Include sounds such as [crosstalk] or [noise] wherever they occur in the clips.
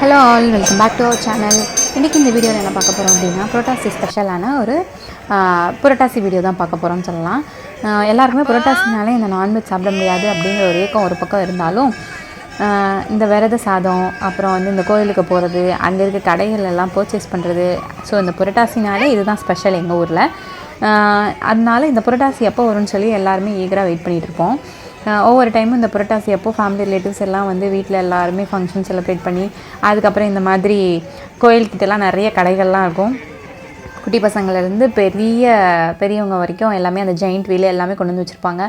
Hello all welcome back to our channel இன்றைக்கி இந்த வீடியோவில் என்ன பார்க்க போகிறோம் அப்படின்னா புரோட்டாசி ஸ்பெஷலான ஒரு புரோட்டாசி புரட்டாசி வீடியோ தான் பார்க்க போகிறோம்னு சொல்லலாம். எல்லாருக்குமே புரட்டாசினாலே இந்த நான்வெஜ் சாப்பிட முடியாது அப்படிங்கிற ஒரு ஏக்கம் ஒரு பக்கம் இருந்தாலும் இந்த விரத சாதம் அப்புறம் வந்து இந்த கோயிலுக்கு போகிறது அங்கே இருக்க கடைகள் எல்லாம் பர்ச்சேஸ் பண்ணுறது ஸோ இந்த புரட்டாசினாலே இதுதான் ஸ்பெஷல் எங்கள் ஊரில். அதனால இந்த புரட்டாசி எப்போ வரும்னு சொல்லி எல்லாருமே ஈகராக வெயிட் பண்ணிகிட்டு இருப்போம். ஒவ்வொரு டைமும் இந்த புரட்டாசி அப்போ ஃபேமிலி ரிலேட்டிவ்ஸ் எல்லாம் வந்து வீட்டில் எல்லாருமே ஃபங்க்ஷன் செலிப்ரேட் பண்ணி அதுக்கப்புறம் இந்த மாதிரி கோயில்கிட்டலாம் நிறைய கடைகள்லாம் இருக்கும். குட்டி பசங்கள்லேருந்து பெரிய பெரியவங்க வரைக்கும் எல்லாமே அந்த ஜெயிண்ட் வீல் எல்லாமே கொண்டு வந்து வச்சுருப்பாங்க.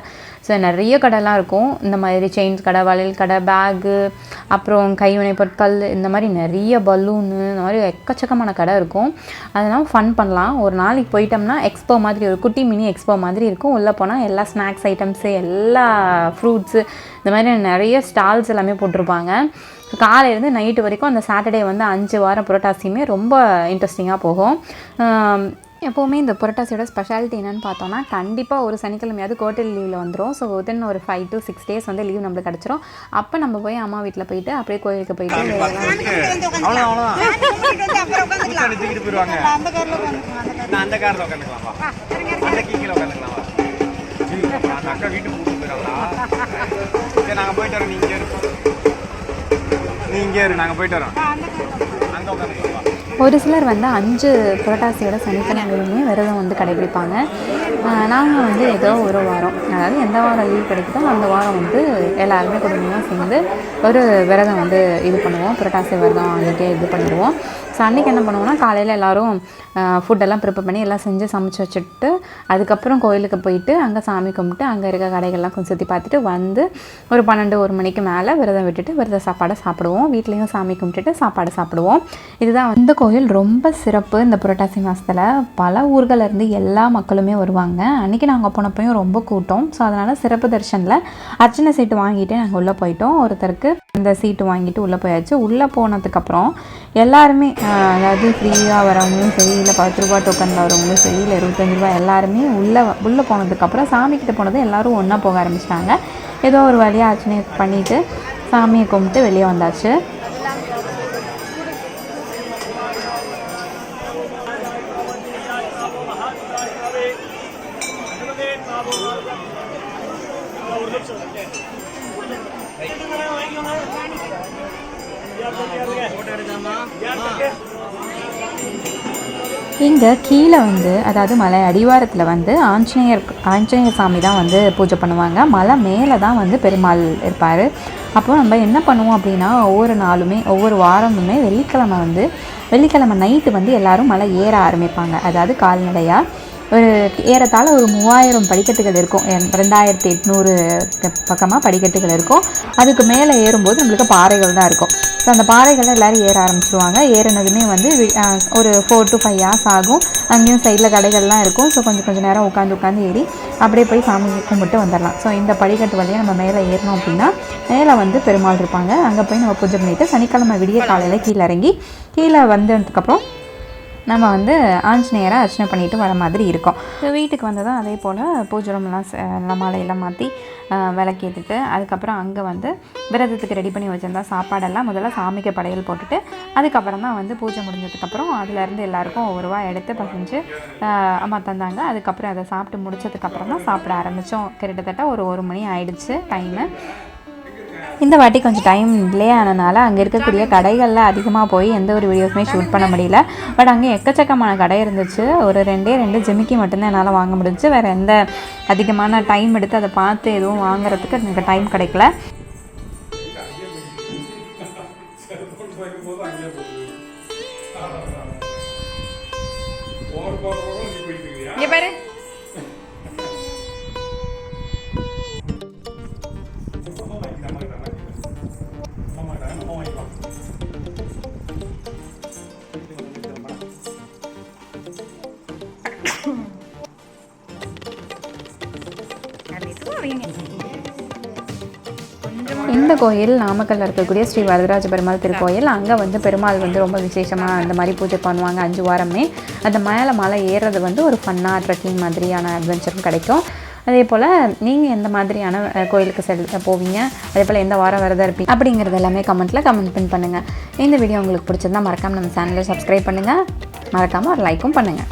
ஸோ நிறைய கடைலாம் இருக்கும். இந்த மாதிரி செயின்ஸ் கடை வளையல் கடை பேகு அப்புறம் கைவினை பொருட்கள் இந்த மாதிரி நிறைய பலூனு இந்த மாதிரி எக்கச்சக்கமான கடை இருக்கும். அதெல்லாம் ஃபன் பண்ணலாம். ஒரு நாளைக்கு போயிட்டோம்னா எக்ஸ்போ மாதிரி ஒரு குட்டி மினி எக்ஸ்போ மாதிரி இருக்கும். உள்ளே போனால் எல்லா ஸ்நாக்ஸ் ஐட்டம்ஸு எல்லா ஃப்ரூட்ஸு இந்த மாதிரி நிறைய ஸ்டால்ஸ் எல்லாமே போட்டிருப்பாங்க. காலையிலேருந்து நைட்டு வரைக்கும் அந்த சாட்டர்டே வந்து அஞ்சு வாரம் புரட்டாசியுமே ரொம்ப இன்ட்ரெஸ்டிங்காக போகும். எப்போவுமே இந்த புரட்டாசியோட ஸ்பெஷாலிட்டி என்னன்னு பார்த்தோம்னா கண்டிப்பாக ஒரு சனிக்கிழமையாவது கோட்டல் லீவில் வந்துடும் ஸோ வித்தின் ஒரு ஃபைவ் to சிக்ஸ் டேஸ் வந்து லீவ் நம்மளுக்கு கிடச்சிரும். அப்போ நம்ம போய் அம்மா வீட்டில் போயிட்டு அப்படியே கோயிலுக்கு போயிட்டு நாங்கள் போயிட்டு வரோம் நீ இங்கே இரு நாங்கள் போயிட்டு வரோம். அங்கே உட்காந்துக்கலாம் ஒரு சிலர் வந்து அஞ்சு புரட்டாசியோட சனிக்கிழமையுமே விரதம் வந்து கடைபிடிப்பாங்க. நாங்கள் வந்து ஏதோ ஒரு வாரம் அதாவது எந்த வாரம் லீவ் கிடைக்குதோ அந்த வாரம் வந்து எல்லாருமே குடும்பமாக சேர்ந்து ஒரு விரதம் வந்து இது பண்ணுவோம் புரட்டாசி விரதம் அன்றைக்கே இது பண்ணிடுவோம். ஸோ அன்றைக்கி என்ன பண்ணுவோம்னா காலையில் எல்லோரும் ஃபுட்டெல்லாம் ப்ரிப்பேர் பண்ணி எல்லாம் செஞ்சு சமைச்சு வச்சுட்டு அதுக்கப்புறம் கோயிலுக்கு போயிட்டு அங்கே சாமி கும்பிட்டு அங்கே இருக்க கடைகள்லாம் கொஞ்சம் சுற்றி பார்த்துட்டு வந்து ஒரு பன்னெண்டு ஒரு மணிக்கு மேலே விரதம் விட்டுட்டு விரத சாப்பாடை சாப்பிடுவோம். வீட்லேயும் சாமி கும்பிட்டுட்டு சாப்பாடு சாப்பிடுவோம். இதுதான் இந்த கோயில் ரொம்ப சிறப்பு. இந்த புரட்டாசி மாதத்தில் பல ஊர்களிலேருந்து எல்லா மக்களுமே வருவாங்க. அன்றைக்கி நாங்கள் போனப்பையும் ரொம்ப கூட்டம். ஸோ அதனால் சிறப்பு தரிசனில் அர்ச்சனை சீட்டு வாங்கிட்டு நாங்கள் உள்ளே போயிட்டோம். ஒருத்தருக்கு அந்த சீட்டு வாங்கிட்டு உள்ளே போயாச்சு. உள்ளே போனதுக்கப்புறம் எல்லாருமே அதாவது ஃப்ரீயாக வரவங்களும் சரி இல்லை பத்து ரூபா டோக்கனில் வரவங்களும் சரி இல்லை இருபத்தஞ்சி ரூபா எல்லாருமே உள்ளே உள்ளே போனதுக்கப்புறம் சாமிக்கிட்ட போனது எல்லோரும் ஒன்றா போக ஆரம்பிச்சிட்டாங்க. ஏதோ ஒரு வழியாக அர்ச்சனை பண்ணிவிட்டு சாமியை கும்பிட்டு வெளியே வந்தாச்சு. இங்கே கீழே வந்து அதாவது மலை அடிவாரத்தில் வந்து ஆஞ்சநேயர் ஆஞ்சநேயர் சாமி தான் வந்து பூஜை பண்ணுவாங்க. மலை மேலே தான் வந்து பெருமாள் இருப்பார். அப்போ நம்ம என்ன பண்ணுவோம் அப்படின்னா ஒவ்வொரு நாளுமே ஒவ்வொரு வாரமுமே வெள்ளிக்கிழமை வந்து வெள்ளிக்கிழமை நைட்டு வந்து எல்லாரும் மலை ஏற ஆரம்பிப்பாங்க. அதாவது கால்நடையாக ஒரு ஏறத்தாழ ஒரு மூவாயிரம் படிக்கட்டுகள் இருக்கும். என் ரெண்டாயிரத்தி எட்நூறு பக்கமாக படிக்கட்டுகள் இருக்கும். அதுக்கு மேலே ஏறும்போது நம்மளுக்கு பாறைகள் தான் இருக்கும். ஸோ அந்த பாறைகளை எல்லோரும் ஏற ஆரம்பிச்சிருவாங்க. ஏறினதுமே வந்து ஒரு ஃபோர் டு ஃபைவ் ஹார்ஸ் ஆகும். அங்கேயும் சைடில் கடைகள்லாம் இருக்கும். ஸோ கொஞ்சம் கொஞ்சம் நேரம் உட்காந்து உட்காந்து ஏறி அப்படியே போய் சாமி கும்பிட்டு வந்துடலாம். ஸோ இந்த படிக்கட்டு வழியாக நம்ம மேலே ஏறினோம் அப்படின்னா மேலே வந்து பெருமாள் இருப்பாங்க. அங்கே போய் நம்ம பூஜை பண்ணிவிட்டு சனிக்கிழமை விடிய காலையில் கீழே இறங்கி கீழே வந்ததுக்கப்புறம் நம்ம வந்து ஆஞ்சநேயரை அர்ச்சனை பண்ணிட்டு வர மாதிரி இருக்கும். வீட்டுக்கு வந்ததும் அதே போல் பூஜை ரூம்லாம் எல்லாம் மாலையெல்லாம் மாற்றி விளக்கேற்றுட்டு அதுக்கப்புறம் அங்கே வந்து விரதத்துக்கு ரெடி பண்ணி வச்சிருந்தா சாப்பாடெல்லாம் முதல்ல சாமிக்கு படையல் போட்டுட்டு அதுக்கப்புறம் தான் வந்து பூஜை முடிஞ்சதுக்கப்புறம் அதுலேருந்து எல்லாருக்கும் ஒவ்வொரு ரூபா எடுத்து பசஞ்சு அம்மா தந்தாங்க. அதுக்கப்புறம் அதை சாப்பிட்டு முடிச்சதுக்கப்புறம் தான் சாப்பிட ஆரம்பித்தோம் கிட்டத்தட்ட ஒரு ஒரு மணி ஆயிடுச்சு டைமு இந்த வாட்டி கொஞ்சம் டைம் டிலே ஆனனால அங்கே இருக்கக்கூடிய கடைகளில் அதிகமாக போய் எந்த ஒரு வீடியோஸுமே ஷூட் பண்ண முடியல. பட் அங்கே எக்கச்சக்கமான கடை இருந்துச்சு. ஒரு ரெண்டே ரெண்டு ஜிமிக்கி மட்டும்தான் என்னால் வாங்க முடிஞ்சுச்சு. வேறு எந்த அதிகமான டைம் எடுத்து அதை பார்த்து எதுவும் வாங்குறதுக்கு எனக்கு டைம் கிடைக்கல. [laughs] இங்க பாரு. இந்த கோயில் நாமக்கல்ல இருக்கக்கூடிய ஸ்ரீ வரதராஜ பெருமாள் திருக்கோயில். அங்கே வந்து பெருமாள் வந்து ரொம்ப விசேஷமாக அந்த மாதிரி பூஜை பண்ணுவாங்க. அஞ்சு வாரமே. அந்த மேலே மலை ஏறுறது வந்து ஒரு ஃபன்னாக ட்ரெக்கிங் மாதிரியான அட்வென்ச்சரும் கிடைக்கும். அதே போல் நீங்கள் எந்த மாதிரியான கோயிலுக்கு செல் போவீங்க? அதே போல் எந்த வாரம் விரதம் இருப்பீங்க? அப்படிங்கிறது எல்லாமே கமெண்ட்டில் கமெண்ட் பின் பண்ணுங்கள் இந்த வீடியோ உங்களுக்கு பிடிச்சிருந்தா மறக்காமல் நம்ம சேனலை சப்ஸ்கிரைப் பண்ணுங்கள் மறக்காமல் ஒரு லைக்கும் பண்ணுங்கள்